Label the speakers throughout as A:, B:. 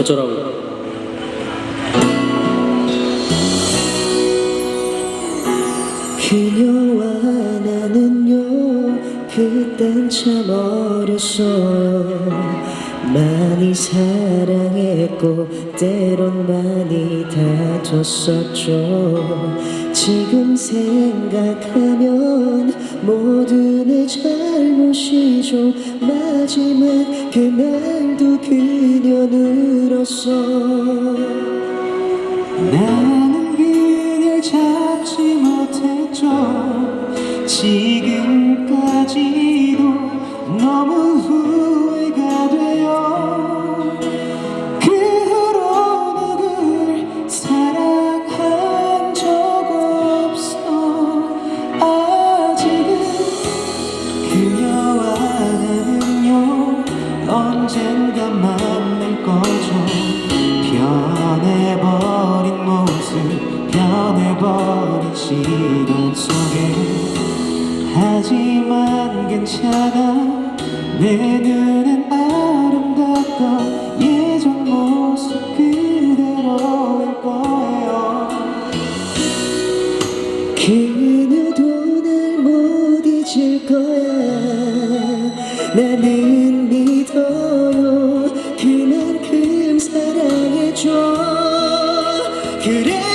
A: 어쩌라고? 그녀와 나는요 그땐 참 어렸어요 많이 사랑했고 때론 많이 다퉜었죠. 지금 생각하면 모두 내 잘못이죠. 마지막 그날도 울었어. 나는 그댈 잡지 못했죠. 지금까지도 너무 언젠가 만날 거죠. 변해버린 모습 변해버린 시간 속에. 하지만 괜찮아. 내 눈엔 아름답던 예전 모습 그대로일 거예요. 그녀도 날 못 잊을 거야. 나는 그래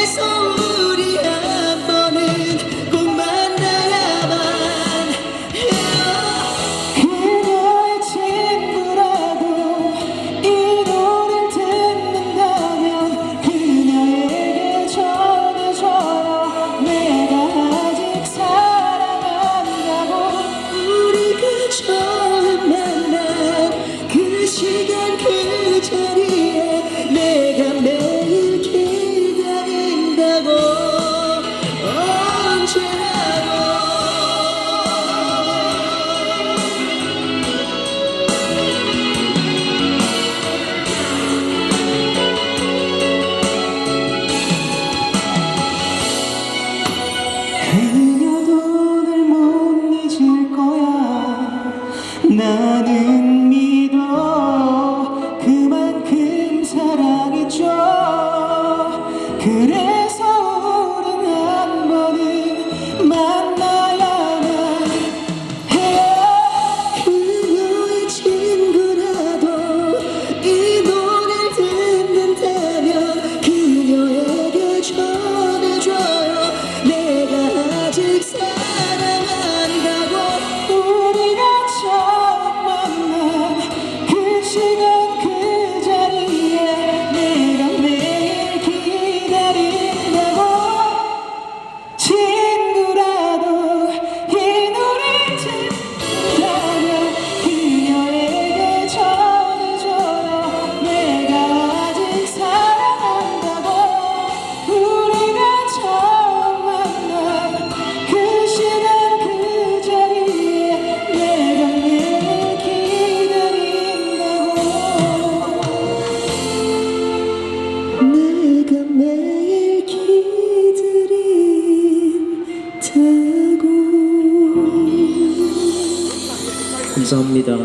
A: 감사합니다